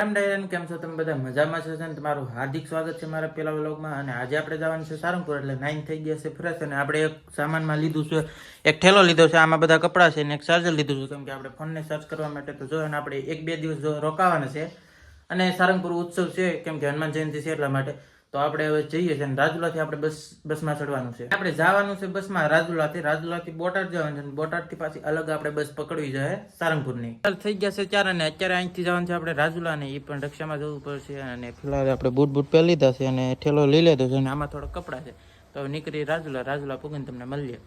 કેમ ડાયરન કેમ છો તમે બધા? મજામાં છો ને? તમારું હાર્દિક સ્વાગત છે મારા પેલા વ્લોગમાં અને આજે આપણે જવાનું છે સારંગપુર, એટલે નાઇન થઈ ગયા છે ફ્રેશ અને આપણે એક સામાનમાં લીધું છે, એક ઠેલો લીધો છે, આમાં બધા કપડાં છે અને એક ચાર્જર લીધું છે, કેમ કે આપણે ફોનને સર્ચ કરવા માટે તો જો અને આપણે એક બે દિવસ જો રોકાવાના છે. અને સારંગપુર ઉત્સવ છે, કેમ કે હનુમાન જયંતિ છે એટલા માટે. તો આપણે હવે જઈએ છીએ રાજુલાથી આપણે બસ, બસમાં ચડવાનું છે. આપણે જવાનું છે બસમાં રાજુલાથી. રાજુલાથી બોટાદ જવાનું છે બોટાદથી પાછી અલગ આપણે બસ પકડવી જોઈએ સારંગપુરની. ચાલ થઈ ગયા છે ચાર અને અત્યારે અહીંથી જવાનું છે આપણે રાજુલા ને. એ પણ રક્ષામાં જવું પડશે અને ફિલહાલ આપણે બૂટ બૂટ પહેરી લીધા છે અને ઠેલો લઈ લીધો છે અને આમાં થોડા કપડાં છે. તો નીકળી રાજુલા. રાજુલા પૂગીને તમને મળીએ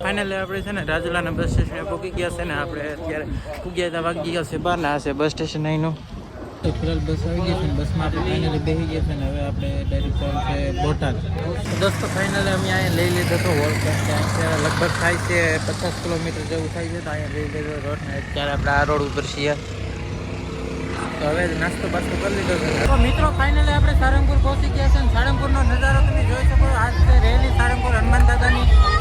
ફાઇનલી આપણે છે ને રાજુલાના બસ સ્ટેશને પૂકી ગયા છે ને. આપણે અત્યારે પૂગ્યા હતા, વાગી ગયા છે. બહાર ના હશે બસ સ્ટેશન અહીંનું. તો બસ આવી ગઈ છે બસમાં આપણે ફાઇનલી બેસી ગયા છે ને હવે આપણે ડાયરેક્ટ છે બોટાદ. દોસ્તો ફાઇનલી અમે અહીંયા લઈ લીધો તો હોલ અત્યારે લગભગ થાય છે પચાસ કિલોમીટર જેવું થાય છે તો અહીંયા લઈ લીધો રોડ ને. અત્યારે આપણે આ રોડ ઉપર છીએ. તો હવે નાસ્તો બાસ્તો કરી લીધો છે. તો મિત્રો ફાઇનલી આપણે સારંગપુર પહોંચી ગયા છે સારંગપુરનો નજારો તમે જોઈ શકો આજે રેલી સારંગપુર હનુમાન દાદાની.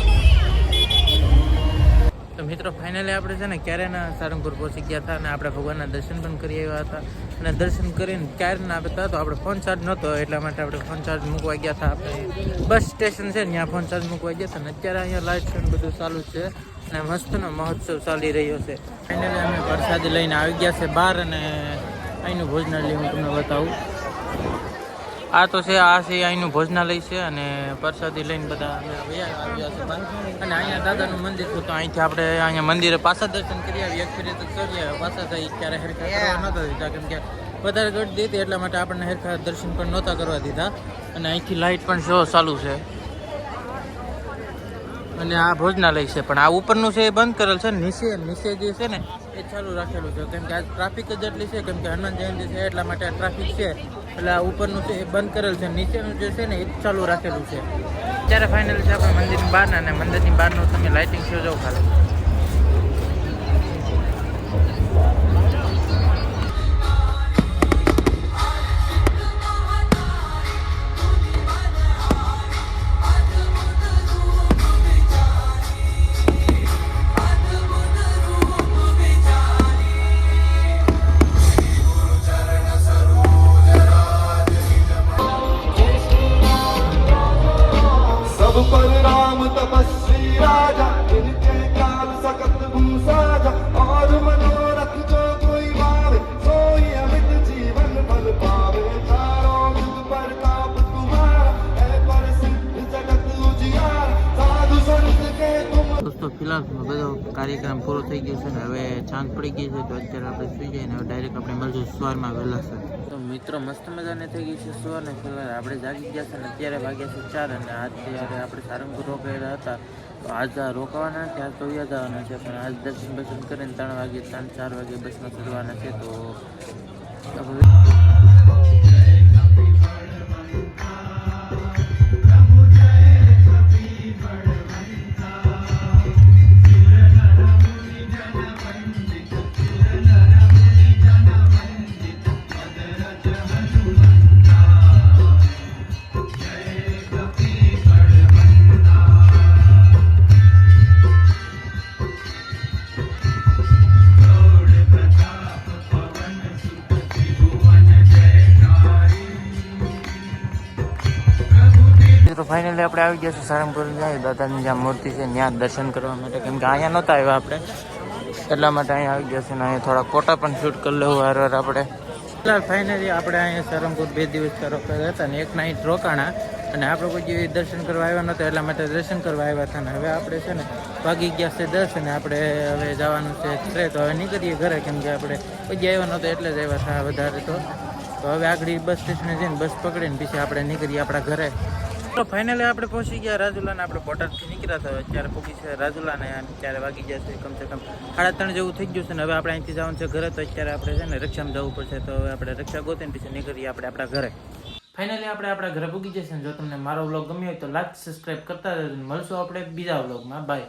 તો મિત્રો ફાઇનલી આપણે છે ને ક્યારેના સારંગપુર પહોંચી ગયા હતા અને આપણે ભગવાનના દર્શન પણ કરી આવ્યા હતા. અને દર્શન કરીને ક્યારેના હતા તો આપણે ફોન ચાર્જ નહોતો, એટલા માટે આપણે ફોન ચાર્જ મૂકવા ગયા હતા. આપણે બસ સ્ટેશન છે ત્યાં ફોન ચાર્જ મૂકવા ગયા હતા. અને અત્યારે અહીંયા લાઇટ ને બધું ચાલુ છે અને મસ્તનો મહોત્સવ ચાલી રહ્યો છે. ફાઇનલી અમે પ્રસાદી લઈને આવી ગયા છે બહાર અને અહીંનું ભોજનાલય હું તમને બતાવું. આ તો છે આ છે અહીંનું ભોજનાલય છે અને પ્રસાદી લઈને બધા આવ્યા છે અને અહીંયા દાદાનું મંદિર તો અહીંથી આપણે અહીંયા મંદિરે પાછા દર્શન કરી આવી એક ફેરી તો પાછા થઈ ક્યારે હેરખા કરવા નહોતા દીધા કેમ કે વધારે ગઢ હતી એટલા માટે આપણને હેરખા દર્શન પણ નહોતા કરવા દીધા. અને અહીંથી લાઇટ પણ શો ચાલુ છે. અને આ ભોજનાલય છે, પણ આ ઉપરનું છે એ બંધ કરેલ છે, નીચે નીચે જે છે ને, એ ચાલુ રાખેલું છે. કેમ કે આ ટ્રાફિક જ એટલી છે, કેમ કે હનુમાન જયંતિ છે, એટલા માટે ટ્રાફિક છે. એટલે આ ઉપરનું છે એ બંધ કરેલ છે, નીચેનું જે છે ને, એ ચાલુ રાખેલું છે. ત્યારે ફાઇનલ છે, આપણે મંદિરની બહાર અને મંદિરની બહારનું તમે લાઇટિંગ શો જોવો ખાલી. દોસ્તો બધો કાર્યક્રમ પૂરો થઈ ગયો છે ને હવે સાંજ પડી ગઈ છે તો અત્યારે આપણે સુઈ જઈએ ને હવે ડાયરેક્ટ આપણે મળશું સવારમાં વહેલા છે. તો મિત્રો મસ્ત મજાને થઈ ગઈ છે સવાર ને સવાર આપણે જાગી ગયા છે ને અત્યારે વાગ્યા છે ચાર અને અત્યારે આપણે સારંગપુર રોકાયેલા હતા. તો આજ રોકાવાના છે, આજ તો જવાના છે, પણ આજ દર્શન બર્શન કરીને ત્રણ વાગે, ત્રણ ચાર વાગે બસમાં ચડવાના છે તો તો ફાઇનલી આપણે આવી ગયા છે સારંગપુર જાય. દાદાની જ્યાં મૂર્તિ છે, ત્યાં દર્શન કરવા માટે. કેમ કે અહીંયા નહોતા આવ્યા આપણે. એટલા માટે અહીંયા આવી ગયા છે ને અહીંયા થોડા ફોટા પણ શૂટ કરી લેવું વાર આપણે. ફાઇનલી આપણે અહીંયા સારંગપુર બે દિવસ રોકાયા હતા ને એક નાઇટ રોકાણા. અને આપણે કોઈ દર્શન કરવા આવ્યા નહોતા, એટલા માટે દર્શન કરવા આવ્યા હતા ને હવે આપણે છે ને વાગી ગયા છે દસ અને આપણે હવે જવાનું છે ટ્રે તો હવે નીકળીએ ઘરે, કેમ કે આપણે કોઈ આવ્યા નહોતા એટલે જ આવ્યા હતા વધારે તો. તો હવે આગળ બસ સ્ટેશને જઈને બસ પકડીને પછી આપણે નીકળીએ આપણા ઘરે. ફાઇનલી આપણે પહોંચી ગયા રાજુલાને, આપણે બોટાદથી નીકળ્યા હતા. અત્યારે પહોંચી છે રાજુલાને અત્યારે વાગી ગયા છે કમસે કમ સાડા ત્રણ જેવું થઈ ગયું છે ને હવે આપણે અહીંથી જવાનું છે ઘરે, તો અત્યારે આપણે છે ને રક્ષામાં જવું પડશે. તો હવે આપણે રક્ષા ગોતીને પછી નીકળીએ આપણે આપણા ઘરે. ફાઇનલી આપણે આપણા ઘરે પૂગી જશે જો તમને મારો વ્લોગ ગમ્યો હોય તો લાઈક સબસ્ક્રાઈબ કરતા મળશું આપણે બીજા વ્લોગમાં બાય